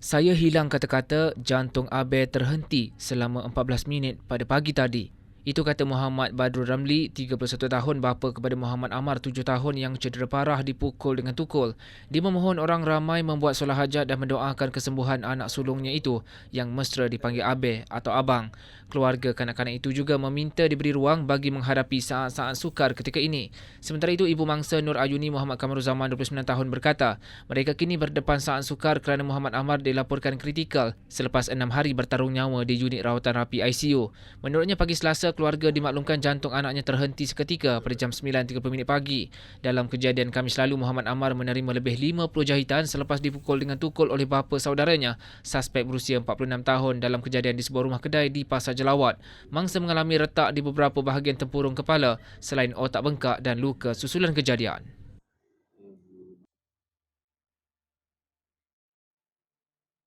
Saya hilang kata-kata jantung Abe terhenti selama 14 minit pada pagi tadi. Itu kata Muhammad Badrul Ramli, 31 tahun bapa kepada Muhammad Amar, 7 tahun yang cedera parah dipukul dengan tukul. Dia memohon orang ramai membuat solat hajat dan mendoakan kesembuhan anak sulungnya itu yang mesra dipanggil Abe atau Abang. Keluarga kanak-kanak itu juga meminta diberi ruang bagi menghadapi saat-saat sukar ketika ini. Sementara itu, Ibu Mangsa Nur Ayuni Muhammad Kamarul Zaman 29 tahun berkata, mereka kini berdepan saat sukar kerana Muhammad Amar dilaporkan kritikal selepas enam hari bertarung nyawa di unit rawatan rapi ICU. Menurutnya, pagi Selasa, keluarga dimaklumkan jantung anaknya terhenti seketika pada jam 9.30 minit pagi. Dalam kejadian Kamis lalu, Muhammad Amar menerima lebih 50 jahitan selepas dipukul dengan tukul oleh bapa saudaranya, suspek berusia 46 tahun dalam kejadian di sebuah rumah kedai di Pasar Jelawat. Mangsa mengalami retak di beberapa bahagian tempurung kepala selain otak bengkak dan luka susulan kejadian.